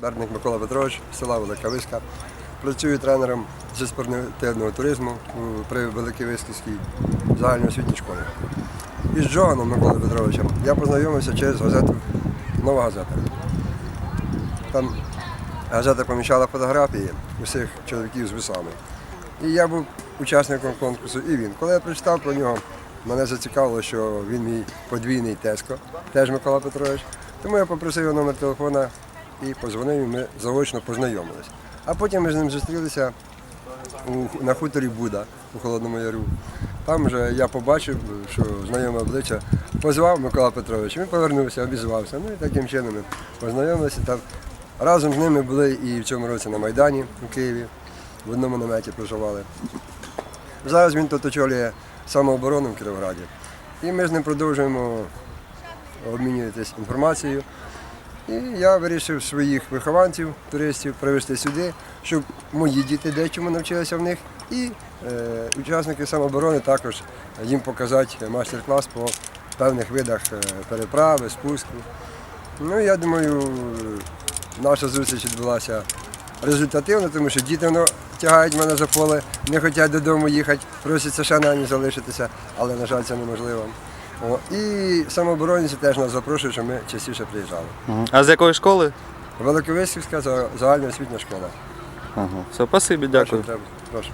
Бердник Микола Петрович, села Велика Виска. Працюю тренером зі спортивного туризму при Великій Висківській загальноосвітній школі. Із Джоганом Миколою Петровичем я познайомився через газету Нова газета. Там газета поміщала фотографії усіх чоловіків з вусами. І я був учасником конкурсу, і він. Коли я прочитав про нього, мене зацікавило, що він мій подвійний тезко, теж Микола Петрович. Тому я попросив його номер телефона і позвонив, і ми заочно познайомились. А потім ми з ним зустрілися у, на хуторі Буда у Холодному Яру. Там вже я побачив, що знайоме обличчя позвав Микола Петрович, він повернувся, обізвався. Ну і таким чином ми познайомилися. Там. Разом з ними були і в цьому році на Майдані у Києві, в одному наметі проживали. Зараз він тут очолює самооборону в Кіровграді. І ми з ним продовжуємо обмінюватися інформацією. І я вирішив своїх вихованців, туристів привезти сюди, щоб мої діти дечому навчилися в них. І е, учасники самооборони також їм показати майстер-клас по певних видах е, переправи, спуску. Ну, я думаю, наша зустріч відбулася результативно, тому що діти воно тягають мене за поле, не хочуть додому їхати, просяться ще на ніч залишитися, але, на жаль, це неможливо. О, і самооборонці теж нас запрошують, щоб ми частіше приїжджали. Мгм. А з якої школи? Великовиськівська за- загальноосвітня школа. Ага. Все, спасибі, дякую. треба. Прошу.